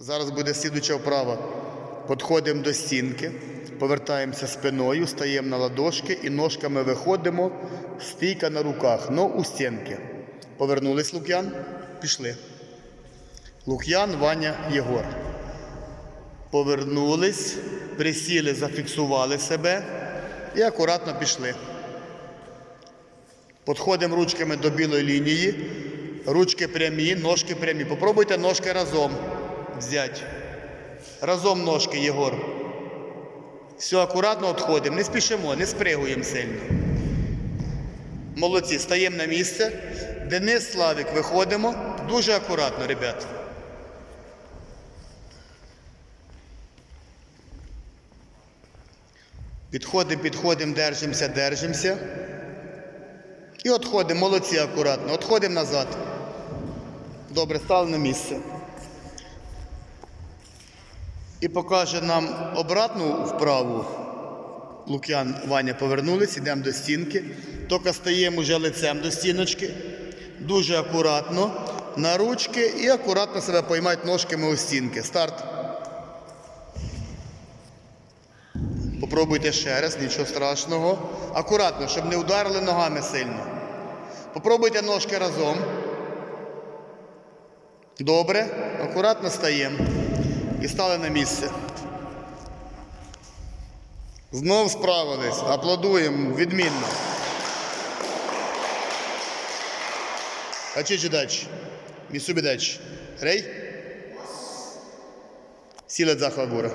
Зараз буде слідуча вправа. Підходимо до стінки, повертаємося спиною, стаємо на ладошки і ножками виходимо. Стійка на руках, но у стінки. Повернулись Лук'ян, пішли. Лук'ян, Ваня, Єгор. Повернулись, присіли, зафіксували себе і акуратно пішли. Підходимо ручками до білої лінії. Ручки прямі, ножки прямі. Попробуйте ножки разом взяти. Разом ножки, Єгор. Все, акуратно відходимо, не спішимо, не спригуємо сильно. Молодці, стаємо на місце. Денис, Славік, виходимо. Дуже акуратно, ребят. Підходимо, підходимо, держимося, держимося. І відходимо, молодці акуратно. Відходимо назад. Добре, стали на місце. І покаже нам обратну вправу. Лук'ян, Ваня повернулись, йдемо до стінки. Тільки стаємо вже лицем до стіночки. Дуже акуратно. На ручки і акуратно себе поймати ножками у стінки. Старт. Попробуйте ще раз, нічого страшного. Акуратно, щоб не ударили ногами сильно. Попробуйте ножки разом. Добре. Акуратно стаємо. І стали на місце. Знов справились. Аплодуємо відмінно. Хочете дач? Місубі дачі. Рей? Сіле захвагура.